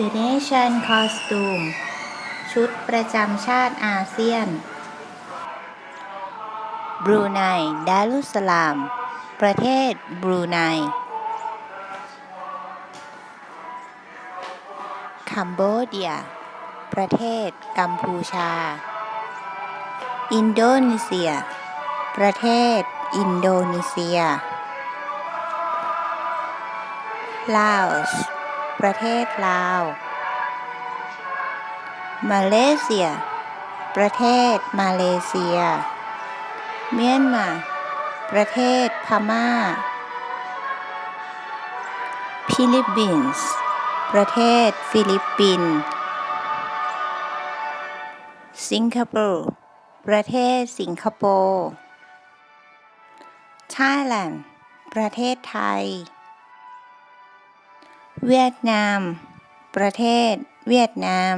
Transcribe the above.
The Nation Costume ชุดประจำชาติอาเซียน บรูไน ดารุสสลาม ประเทศบรูไน คัมโบเดีย ประเทศกัมพูชา อินโดนีเซีย ประเทศอินโดนีเซียลาวส์ ประเทศลาว มาเลเซีย ประเทศมาเลเซีย เมียนมา ประเทศพม่า ฟิลิปปินส์ ประเทศฟิลิปปินส์ สิงคโปร์ประเทศสิงคโปร์ไทยแลนด์ ประเทศไทย เวียดนาม ประเทศ เวียดนาม